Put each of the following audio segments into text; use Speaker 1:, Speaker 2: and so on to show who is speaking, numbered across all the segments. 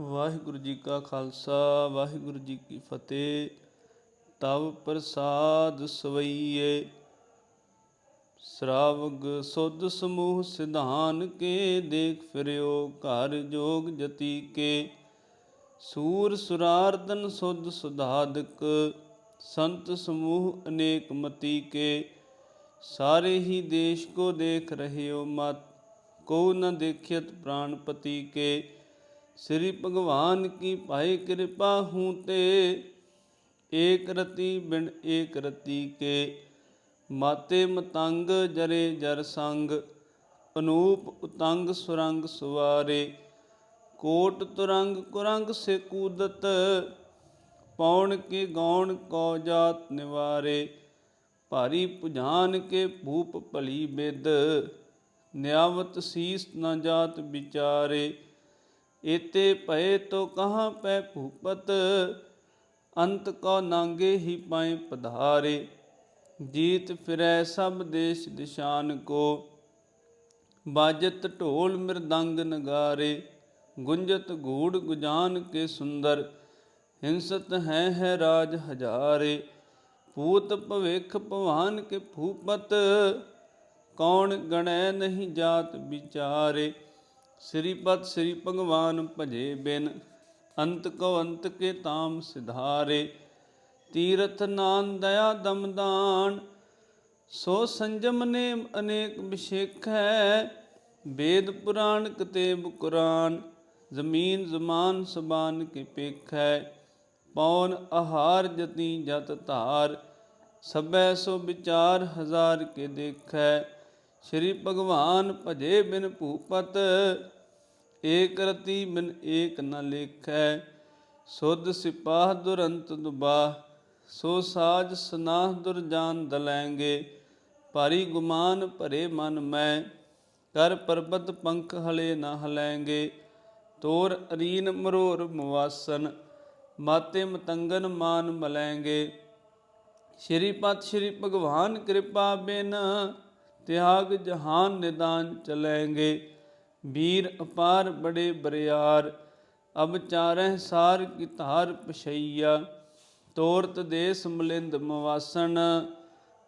Speaker 1: ਵਾਹਿਗੁਰੂ ਜੀ ਕਾ ਖਾਲਸਾ, ਵਾਹਿਗੁਰੂ ਜੀ ਕੀ ਫਤਿਹ। ਤਵ ਪ੍ਰਸਾਦ ਸਵਈਏ। ਸ਼ਰਾਵਗ ਸੁਧ ਸਮੂਹ ਸਿਧਾਨ ਕੇ, ਦੇਖ ਫਿਰਿਓ ਘਰ ਜੋਗ ਜਤੀ ਕੇ। ਸੂਰ ਸੁਰਾਰਦਨ ਸੁਧ ਸੁਧਾਦਕ, ਸੰਤ ਸਮੂਹ ਅਨੇਕ ਮਤੀ ਕੇ। ਸਾਰੇ ਹੀ ਦੇਸ਼ ਕੋ ਦੇਖ ਰਹਿਓ ਮਤ ਕੋ ਨ ਦੇਖਿਤ ਪ੍ਰਾਨਪਤੀ ਕੇ। ਸ੍ਰੀ ਭਗਵਾਨ ਕੀ ਭਾਈ ਕਿਰਪਾ ਹੂੰ ਤੇ, ਏਕ ਰਤੀ ਬਿਨ ਏਕ ਰਤੀ ਕੇ। ਮਾਤੇ ਮਤੰਗ ਜਰੇ ਜਰ ਸੰਗ, ਅਨੂਪ ਉਤੰਗ ਸੁਰੰਗ ਸੁਵਾਰੇ। ਕੋਟ ਤੁਰੰਗ ਕੁਰੰਗ ਸੇ ਕੂਦਤ, ਪੌਣ ਕੇ ਗੌਣ ਕੋ ਜਾਤ ਨਿਵਾਰੇ। ਭਾਰੀ ਪੁਝਾਨ ਕੇ ਭੂਪ ਭਲੀ ਬਿਦ, ਨਿਆਵਤ ਸੀਸ ਨਾ ਜਾਤ ਵਿਚਾਰੇ। ਏਤੇ ਭਏ ਤੋ ਕਹਾਂ ਪੈ ਭੂਪਤ, ਅੰਤ ਕੋ ਨਾਂਗੇ ਹੀ ਪਾਏ ਪਧਾਰੇ। ਜੀਤ ਫਿਰੈ ਸਭ ਦੇਸ਼ ਦਿਸ਼ਾਨ ਕੋ, ਬਾਜਤ ਢੋਲ ਮਿਰਦੰਗ ਨਗਾਰੇ। ਗੁੰਜਤ ਗੂੜ ਗੁਜਾਨ ਕੇ ਸੁੰਦਰ, ਹਿੰਸਤ ਹੈ ਹੈ ਰਾਜ ਹਜ਼ਾਰੇ। ਪੂਤ ਭਵਿਖ ਭਵਾਨ ਕੇ ਭੂਪਤ, ਕੌਣ ਗਣੈ ਨਹੀਂ ਜਾਤ ਵਿਚਾਰੇ। ਸ੍ਰੀਪਤ ਸ੍ਰੀ ਭਗਵਾਨ ਭਜੇ ਬਿਨ, ਅੰਤ ਕੋ ਅੰਤ ਕੇ ਤਾਮ ਸਿਧਾਰੇ। ਤੀਰਥ ਨਾਨ ਦਇਆ ਦਮਦਾਨ ਸੋ ਸੰਜਮ ਨੇਮ ਅਨੇਕ ਵਿਸ਼ੇਖ। ਹੈ ਵੇਦ ਪੁਰਾਣ ਕਤੇਬ ਕੁਰਾਨ ਜ਼ਮੀਨ ਜ਼ਮਾਨ ਸਬਾਨ ਕੇ ਪੇਖ। ਹੈ ਪੌਨ ਆਹਾਰ ਜਤੀ ਜਤ ਧਾਰ, ਸਭੈ ਸੋ ਵਿਚਾਰ ਹਜ਼ਾਰ ਕੇ ਦੇਖੈ। ਸ਼੍ਰੀ ਭਗਵਾਨ ਭਜੇ ਬਿਨ ਭੂਪਤ ਏਕ ਰਤੀ ਬਿਨ ਏਕ ਨ ਲੇਖੈ, ਸੁਧ ਸਿਪਾਹ ਦੁਰੰਤ ਦੁਬਾ ਸੋ ਸਾਜ ਸਨਾਹ ਦੁਰਜਾਨ ਦਲੈਂਗੇ, ਭਾਰੀ ਗੁਮਾਨ ਭਰੇ ਮਨ ਮੈਂ, ਕਰ ਪਰਬਤ ਪੰਖ ਹਲੇ ਨਾ ਹਲੈਂਗੇ, ਤੋਰ ਅਰੀਨ ਮਰੋਰ ਮਵਾਸਨ, ਮਾਤੇ ਮਤੰਗਨ ਮਾਨ ਮਲੈਂਗੇ। ਸ਼੍ਰੀ ਪਤ ਸ਼੍ਰੀ ਭਗਵਾਨ ਕਿਰਪਾ ਬਿਨ ਤਿਆਗ ਜਹਾਨ ਨਿਦਾਨ ਚਲੈਂਗੇ। ਵੀਰ ਅਪਾਰ ਬੜੇ ਬਰਿਆਰ, ਅਬ ਚਾਰਹਿ ਸਾਰ ਕੀ ਧਾਰ ਪਛਈਆ, ਤੋਰਤ ਦੇਸ ਮਲਿੰਦ ਮਵਾਸਣ,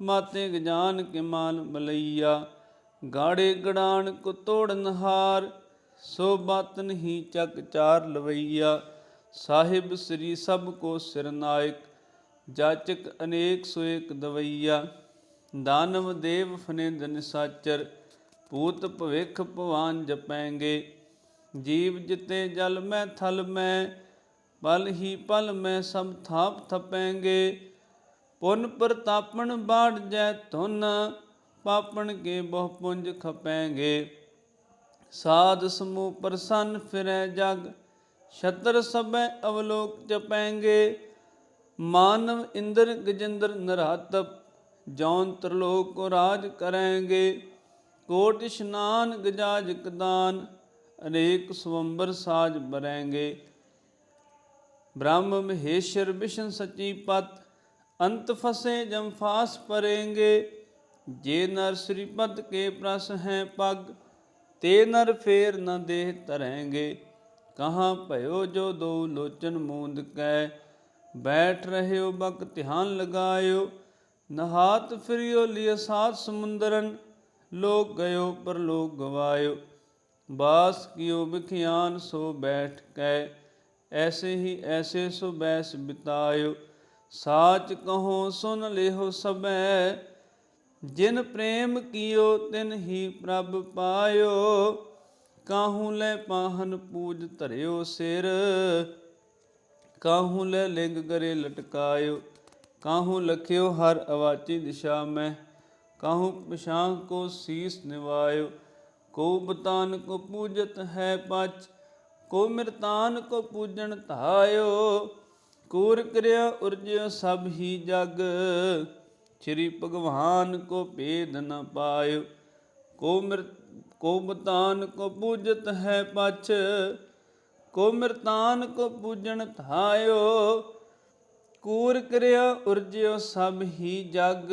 Speaker 1: ਮਾਤੇ ਗਜਾਨ ਕੇ ਮਾਨ ਮਲਈਆ, ਗਾੜੇ ਗੜਾਨ ਕੋ ਤੋੜਨ ਹਾਰ ਸੋ ਬਤ ਨਹੀਂ ਚੱਕ ਚਾਰ ਲਵਈਆ, ਸਾਹਿਬ ਸ੍ਰੀ ਸਭ ਕੋ ਸਿਰਨਾਇਕ ਜਾਚਕ ਅਨੇਕ ਸੋ ਏਕ ਦਵਈਆ, ਦਾਨਵ ਦੇਵ ਫਨਿੰਦ ਨਿਸਾਚਰ ਭੂਤ ਭਵਿਖ ਭਵਾਨ ਜਪੈਂਗੇ। ਜੀਵ ਜਿਤੇ ਜਲ ਮੈਂ ਥਲ ਮੈਂ ਪਲ ਹੀ ਪਲ ਮੈਂ ਸਭ ਥਾਪ ਥਪੈਂਗੇ। ਪੁਨ ਪ੍ਰਤਾਪਣ ਬਾੜ ਜੈ ਧੁਨ, ਪਾਪਣ ਕੇ ਬਹੁ ਪੁੰਜ ਖਪੈਂਗੇ। ਸਾਧ ਸਮੂਹ ਪ੍ਰਸੰਨ ਫਿਰੈ ਜਗ, ਛਤਰ ਸਭੈ ਅਵਲੋਕ ਜਪੈਂਗੇ। ਮਾਨਵ ਇੰਦਰ ਗਜਿੰਦਰ ਨਰਾਤਪ, ਜੌਨ ਤਰਲੋਕ ਕੋ ਰਾਜ ਕਰਾਂਗੇ। ਕੋਟ ਇਸ਼ਨਾਨ ਗਜਾਜ ਕਦਾਨ, ਅਨੇਕ ਸਵੰਬਰ ਸਾਜ ਬਰੈਂਗੇ। ਬ੍ਰਹਮ ਮਹੇਸ਼ਰ ਵਿਸ਼ਨ ਸਚੀ ਪਤ, ਅੰਤ ਫਸੇ ਜਮ ਫਾਸ ਪਰੇਂਗੇ। ਜੇ ਨਰ ਸ੍ਰੀ ਪਦ ਕੇ ਪ੍ਰਸ ਹੈ ਪਗ, ਤੇ ਨਰ ਫੇਰ ਨ ਦੇਹ ਤਰੈਂਗੇ ਕਹਾਂ ਭਇਓ ਜੋ ਦੋ ਲੋਚਨ ਮੂੰਦ ਕੈ, ਬੈਠ ਰਹਿਓ ਬਕ ਧਿਆਨ ਲਗਾਇਓ। ਨਹਾਤ ਫਿਰਿਓ ਲਿയ ਸਾਤ ਸਮੁੰਦਰਨ ਲੋਕ ਗਇਓ, ਪਰ ਲੋਕ ਗਵਾਇਓ। ਬਾਸ ਕੀਓ ਵਿਖਿਆਨ ਸੋ ਬੈਠ ਕੈ, ਐਸੇ ਹੀ ਐਸੇ ਸੋ ਬੈਸ ਬਿਤਾਇਓ। ਸਾਚ ਕਹੋ, ਸੁਨ ਲਿਹੋ ਸਬੈ ਜਿਨ ਪ੍ਰੇਮ ਕੀਓ, ਤਿਨ ਹੀ ਪ੍ਰਭ ਪਾਇਓ। ਕਾਹੂ ਲੈ ਪਾਹਨ ਪੂਜ ਧਰਿਓ ਸਿਰ, ਕਾਹੂ ਲੈ ਲਿੰਗ ਗਰੇ ਲਟਕਾਇਓ। ਕਾਹੂ ਲਖਿਓ ਹਰ ਅਵਾਚੀ ਦਿਸ਼ਾ ਮੈਂ ਕਾਹੂ ਪਛਾਂ ਕੋ ਸੀਸ ਨਿਵਾਇਓ, ਕੋ ਬਤਾਨ ਕੋ ਪੂਜਤ ਹੈ ਪਚ ਕੋ ਮਿਰਤਾਨ ਕੋ ਪੂਜਣ ਧਾਇਓ, ਕੂਰ ਕਰਿਆ ਉਰਜਿਓ ਸਭ ਹੀ ਜਗ, ਸ੍ਰੀ ਭਗਵਾਨ ਕੋ ਭੇਦ ਨ ਪਾਇਓ, ਕੋ ਮਿਰ, ਕੋ ਬਤਾਨ ਕੋ ਪੂਜਤ ਹੈ ਪਛ, ਕੋ ਮਿਰਤਾਨ ਕੋ ਪੂਜਣ ਧਾਇਓ, ਕੂਰ ਕਰਿਆ ਉਰਜਿਓ ਸਭ ਹੀ ਜਗ